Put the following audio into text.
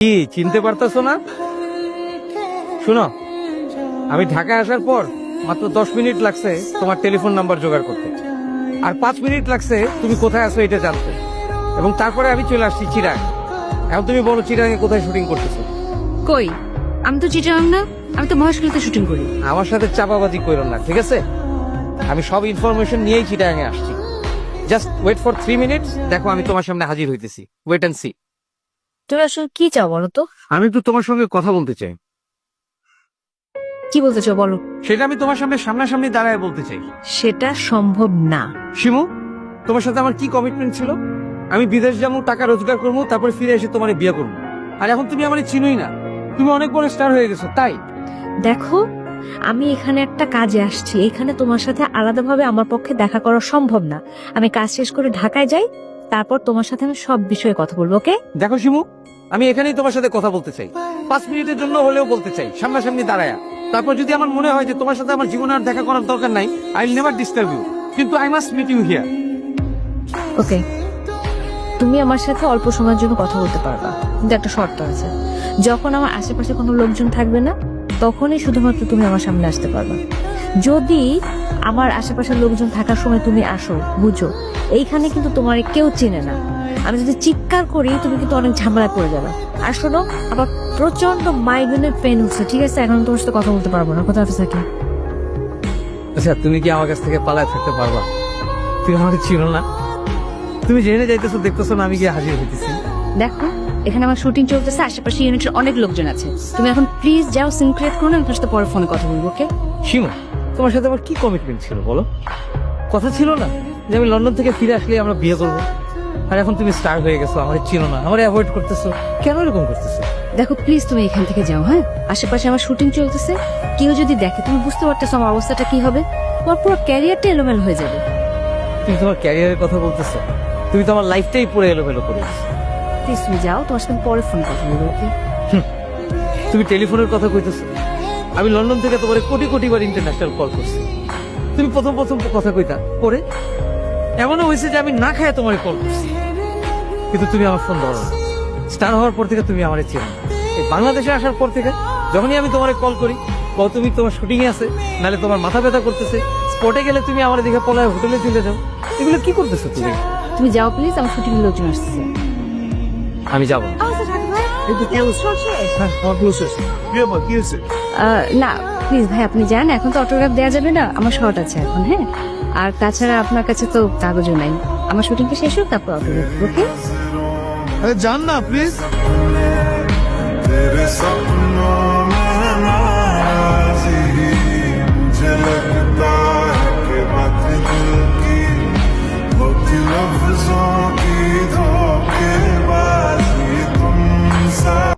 কি চিনতে পারতেছো না? শুনো আমি ঢাকায় আসার পর মাত্র দশ মিনিট লাগছে তোমার টেলিফোন নাম্বার জোগাড় করতে। আর পাঁচ মিনিট লাগছে তুমি কোথায় আছো এটা জানতে। এবং তারপরে আমি চলে আসছি চিরাং। এখন তুমি বলো চিরাঙে কোথায় শুটিং করতেছো? কই? আমি তো চিটাং না আমি তো মহেশখালীতে শুটিং করি। আমার সাথে চাপাবাজি করো না ঠিক আছে? আমি সব ইনফরমেশন নিয়েই চিটাঙে আসছি। Just wait for three minutes দেখো আমি তোমার সামনে হাজির হইতেছি। ওয়েট অ্যান্ড সি তুমি আসলে কি চাও বলো তো? আমি তো তোমার সঙ্গে কথা বলতে চাই। কি বলতে চাও বলো? সেটা আমি তোমার সামনে সামনাসামনি দাঁড়ায় বলতে চাই। সেটা সম্ভব না। শিমু তোমার সাথে আমার কি কমিটমেন্ট ছিল? আমি বিদেশ যাব টাকা রোজগার করব তারপরে ফিরে এসে তোমার বিয়ে করব। আর এখন তুমি আমার চিনোই না। তুমি অনেক বড় স্টার হয়ে গেছো তাই? দেখো আমি এখানে একটা কাজে আসছি। এখানে তোমার সাথে আলাদাভাবে আমার পক্ষে দেখা করা সম্ভব না। আমি কাজ শেষ করে ঢাকায় যাই তারপর তোমার সাথে আমি সব বিষয়ে কথা বলব ওকে? দেখো শিমু আমি এখানেই তোমার সাথে কথা বলতে চাই। পাঁচ মিনিটের জন্য হলেও বলতে চাই সামনাসামনি দাঁড়ায়া। তারপর যদি আমার মনে হয় যে তোমার সাথে আমার জীবনে আর দেখা করার দরকার নাই আই নেভার ডিস্টার্ব ইউ কিন্তু I must meet you here okay তুমি আমার সাথে অল্প সময়ের জন্য কথা বলতে পারবা। কিন্তু একটা শর্ত আছে যখন আমার আশেপাশে কোনো লোকজন থাকবে না তখনই শুধুমাত্র তুমি আমার সামনে আসতে পারবা। যদি আমার আশেপাশের লোকজন থাকার সময় তুমি আসো বুঝো এইখানে কিন্তু তোমার কেউ চেনে না। আমি যদি চিৎকার করি তুমি কিন্তু অনেক ঝামেলায় পড়ে যাবে। আর শোনো আবার প্রচণ্ড মাইগ্রেনের পেন হচ্ছে ঠিক আছে? এখন তোমার সাথে কথা বলতে পারব না। কোথাও থাকি আচ্ছা তুমি কি আমার কাছ থেকে পালায় থাকতে পারবা? তুমি আমাকে চিনো না? তুমি জেনে যাইতেছো দেখতেছো না আমি গিয়ে হাজির হইতেছি। দেখো এখানে আমার শুটিং চলতেছে আশেপাশে ইউনিটের অনেক লোকজন আছে। তুমি এখন প্লিজ যাও সিন ক্রিয়েট করো না তোমার সাথে পরে ফোনে কথা বলব ওকে শিমু তোমার সাথে আমার কি কমিটমেন্ট ছিল বলো? কথা ছিল না যে আমি লন্ডন থেকে ফিরে আসলে আমরা বিয়ে করব। আর এখন তুমি স্টার হয়ে গেছো আমার চিনো না আমার অ্যাভয়েড করতেছো। কেন এরকম করতেছো? দেখো প্লিজ তুমি এখান থেকে যাও হ্যাঁ? আশেপাশে আমার শুটিং চলতেছে কেউ যদি দেখে তুমি বুঝতে পারতেছো আমার অবস্থাটা কি হবে। তোমার পুরো ক্যারিয়ারটা এলোমেলো হয়ে যাবে। তুমি তোমার ক্যারিয়ারের কথা বলতেছো তুমি তো আমার লাইফটাই পুরো এলোমেলো করে দিছো। প্লিজ তুমি যাও তোমার সাথে পরে ফোন কথা বলব তুমি টেলিফোনের কথা কইতেছো। আমি লন্ডন থেকে তোমার কোটি কোটি বার ইন্টারন্যাশনাল কল করছি। তুমি প্রথম প্রথম কথা কইতা পরে? এমনও হয়েছে যে আমি না খায় তোমার কল করছি। কিন্তু তুমি আমার ফোন ধরো স্টার হওয়ার পর থেকে তুমি আমার চেনো বাংলাদেশে আসার পর থেকে যখনই আমি তোমার কল করি কল তুমি তোমার শুটিং এ আছে নালে তোমার মাথা ব্যথা করতেছে স্পটে গেলে তুমি আমার দিকে পলায় হোটেলে চলে যাও। এগুলো কি করতেছো তুমি? তুমি যাও প্লিজ আমার শুটিং লোকজন আসছে আমি যাব। হ্যাঁ, না প্লিজ ভাই আপনি যান। এখন তো অটোগ্রাফ দেওয়া যাবে না আমার শর্ট আছে এখন হ্যাঁ? আর তাছাড়া আপনার কাছে তো কাগজও নাই। আমার শুটিংটা শেষ হোক তারপর অটোগ্রাফ ওকে? যান না প্লিজ